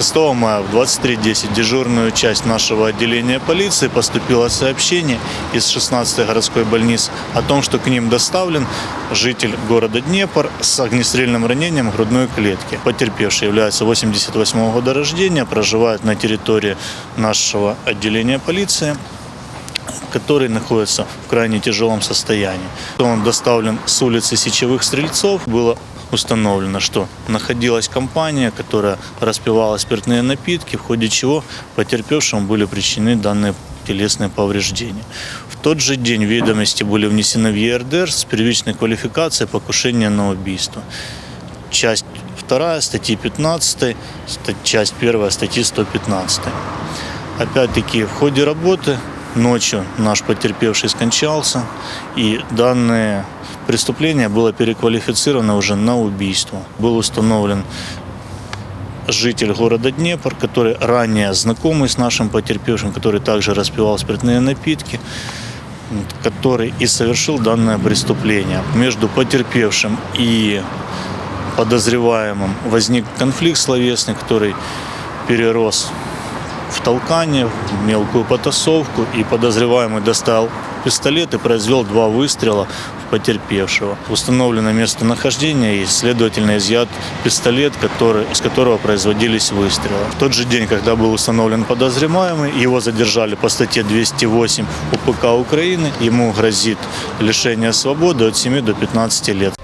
6 мая в 23.10 в дежурную часть нашего отделения полиции поступило сообщение из 16-й городской больницы о том, что к ним доставлен житель города Днепр с огнестрельным ранением грудной клетки. Потерпевший является 88 года рождения, проживает на территории нашего отделения полиции который находится в крайне тяжелом состоянии. Он доставлен с улицы Сечевых Стрельцов. Было установлено, что находилась компания, которая распивала спиртные напитки, в ходе чего потерпевшему были причинены данные телесные повреждения. В тот же день ведомости были внесены в ЕРДР с первичной квалификацией покушения на убийство. Часть 2 статьи 15, ста- часть 1 статьи 115. Опять-таки в ходе работы ночью наш потерпевший скончался, и данное преступление было переквалифицировано уже на убийство. Был установлен житель города Днепр, который ранее знакомый с нашим потерпевшим, который также распивал спиртные напитки, который и совершил данное преступление. Между потерпевшим и подозреваемым возник конфликт словесный, который перерос в толкание, в мелкую потасовку, и подозреваемый достал пистолет и произвел два выстрела в потерпевшего. Установлено местонахождение и, следовательно, изъят пистолет, который, из которого производились выстрелы. В тот же день, когда был установлен подозреваемый, его задержали по статье 208 УПК Украины. Ему грозит лишение свободы от 7 до 15 лет.